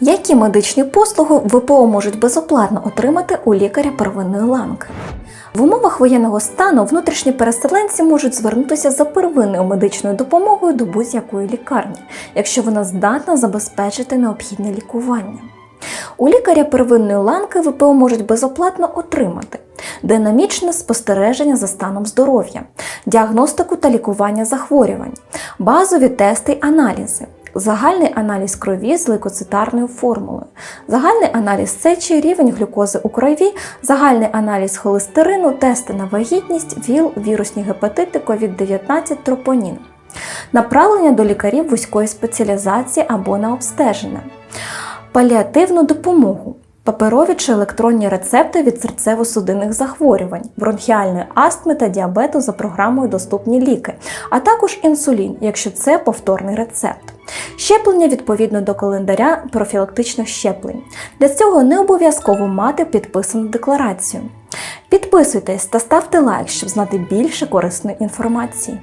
Які медичні послуги ВПО можуть безоплатно отримати у лікаря первинної ланки? В умовах воєнного стану внутрішні переселенці можуть звернутися за первинною медичною допомогою до будь-якої лікарні, якщо вона здатна забезпечити необхідне лікування. У лікаря первинної ланки ВПО можуть безоплатно отримати динамічне спостереження за станом здоров'я, діагностику та лікування захворювань, базові тести й аналізи, загальний аналіз крові з лейкоцитарною формулою, загальний аналіз сечі, рівень глюкози у крові, загальний аналіз холестерину, тести на вагітність, ВІЛ, вірусні гепатити, COVID-19, тропонін, направлення до лікарів вузької спеціалізації або на обстеження, паліативну допомогу. Паперові чи електронні рецепти від серцево-судинних захворювань, бронхіальної астми та діабету за програмою Доступні ліки, а також інсулін, якщо це повторний рецепт. Щеплення відповідно до календаря профілактичних щеплень. Для цього не обов'язково мати підписану декларацію. Підписуйтесь та ставте лайк, щоб знати більше корисної інформації.